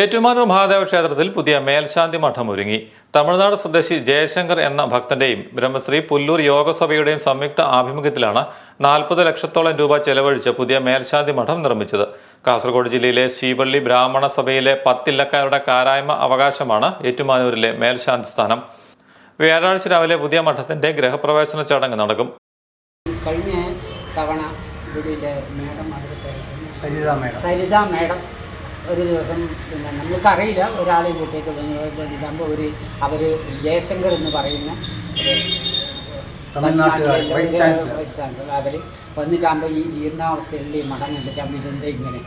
ഏറ്റുമാനൂർ മഹാദേവ ക്ഷേത്രത്തിൽ പുതിയ മേൽശാന്തി മഠം ഒരുങ്ങി. തമിഴ്നാട് സ്വദേശി ജയശങ്കർ എന്ന ഭക്തന്റെയും ബ്രഹ്മശ്രീ പുല്ലൂർ യോഗസഭയുടെയും സംയുക്ത ആഭിമുഖ്യത്തിലാണ് നാൽപ്പത് ലക്ഷത്തോളം രൂപ ചെലവഴിച്ച് പുതിയ മേൽശാന്തി മഠം നിർമ്മിച്ചത്. കാസർഗോഡ് ജില്ലയിലെ ശ്രീപള്ളി ബ്രാഹ്മണ സഭയിലെ പത്തില്ലക്കാരുടെ കാരായ്മ അവകാശമാണ് ഏറ്റുമാനൂരിലെ മേൽശാന്തി സ്ഥാനം. വ്യാഴാഴ്ച രാവിലെ പുതിയ മഠത്തിന്റെ ഗ്രഹപ്രവേശന ചടങ്ങ് നടക്കും. കഴിഞ്ഞ തവണ സരിത മേഡം. സരിത മേഡം. ഒരു ദിവസം പിന്നെ നമ്മൾക്കറിയില്ല ഒരാളെ കൂട്ടിയിട്ട് ഇതാകുമ്പോൾ ഒരു അവർ ജയശങ്കർ എന്ന് പറയുന്ന വൈസ് ചാൻസലർ. അവർ വന്നിട്ടാകുമ്പോൾ ഈ ജീർണാവസ്ഥയിലുള്ള ഈ മഠം കണ്ടിട്ടാകുമ്പോൾ ഇതെന്താ ഇങ്ങനെ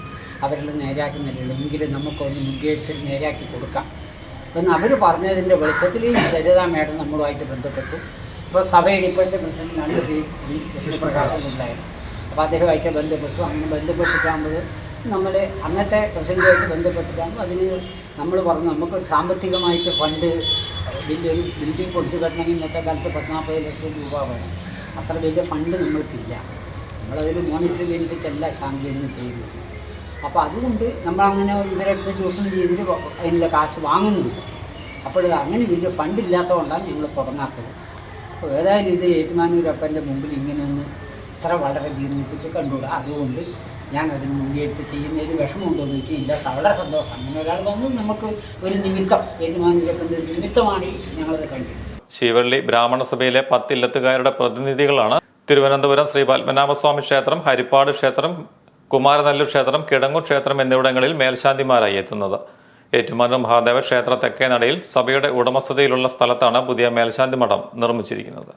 അവരെല്ലാം നേരെയാക്കുന്നില്ല എങ്കിലും നമുക്കൊന്ന് മുൻകൈയെടുത്ത് നേരെയാക്കി കൊടുക്കാം. എന്ന് അവർ പറഞ്ഞതിന്റെ വെളിച്ചത്തിൽ ഈ സരിതാ മേഡം നമ്മളുമായിട്ട് ബന്ധപ്പെട്ടു. ഇപ്പോൾ സഭയിൽ ഇപ്പോഴത്തെ പ്രസിഡന്റ് ശ്രീ വി. വിഷ്ണുപ്രകാശൻ ഉണ്ടായിരുന്നു അപ്പോൾ അദ്ദേഹമായിട്ട് ബന്ധപ്പെട്ടു. അങ്ങനെ ബന്ധപ്പെട്ടിട്ടാകുമ്പോൾ നമ്മൾ അന്നത്തെ പ്രസിഡന്റുമായിട്ട് ബന്ധപ്പെട്ടിട്ടാകുമ്പോൾ അതിന് നമ്മൾ പറഞ്ഞു നമുക്ക് സാമ്പത്തികമായിട്ട് ഫണ്ട് വലിയൊരു ബിൽഡിംഗ് പൊളിച്ചു കെട്ടണമെങ്കിൽ ഇന്നത്തെ കാലത്ത് പത്നാൽപ്പത് ലക്ഷം രൂപ വേണം. അത്ര വലിയ ഫണ്ട് നമ്മൾക്കില്ല. നമ്മളതൊരു മോണിറ്ററി ബെനിഫിറ്റല്ല ശാന്തിയൊന്നും ചെയ്യുന്നത് അപ്പോൾ അതുകൊണ്ട് നമ്മളങ്ങനെ ഇവരടുത്ത് ചൂഷണം ചെയ്തിട്ട് അതിനുള്ള കാശ് വാങ്ങുന്നുണ്ട്. അപ്പോൾ ഇത് അങ്ങനെ വലിയ ഫണ്ട് ഇല്ലാത്തതുകൊണ്ടാണ് ഞങ്ങൾ തുടങ്ങാത്തത്. അപ്പോൾ ഏതായാലും ഇത് ഏറ്റുമാനൂരപ്പന്റെ മുമ്പിൽ ഇങ്ങനെ ഒന്ന് ഇത്ര വളരെ ജീർണിച്ചിട്ട് കണ്ടുകൂടാ. അതുകൊണ്ട് ഞാൻ അതിന് മുൻകൈയെടുത്ത് ചെയ്യുന്നതിൽ വിഷമമുണ്ടോയെന്ന് ചോദിച്ചാൽ ഇല്ല വളരെ സന്തോഷം. അങ്ങനെ ഒരാൾ വന്നു നമുക്ക് ഒരു നിമിത്തം ഒരു നിമിത്തമാണ് ഞങ്ങളത് കണ്ടത്. ശിവള്ളി ബ്രാഹ്മണ സഭയിലെ പത്തില്ലത്തുകാരുടെ പ്രതിനിധികളാണ്. തിരുവനന്തപുരം ശ്രീ പത്മനാഭസ്വാമി ക്ഷേത്രം ഹരിപ്പാട് ക്ഷേത്രം കുമാരനല്ലൂർ ക്ഷേത്രം കിടങ്ങൂർ ക്ഷേത്രം എന്നിവിടങ്ങളിൽ മേൽശാന്തിമാരായി എത്തുന്നത്. ഏറ്റുമാനൂർ മഹാദേവ ക്ഷേത്ര തെക്കേ നടയിൽ സഭയുടെ ഉടമസ്ഥതയിലുള്ള സ്ഥലത്താണ് പുതിയ മേൽശാന്തി മഠം നിർമ്മിച്ചിരിക്കുന്നത്.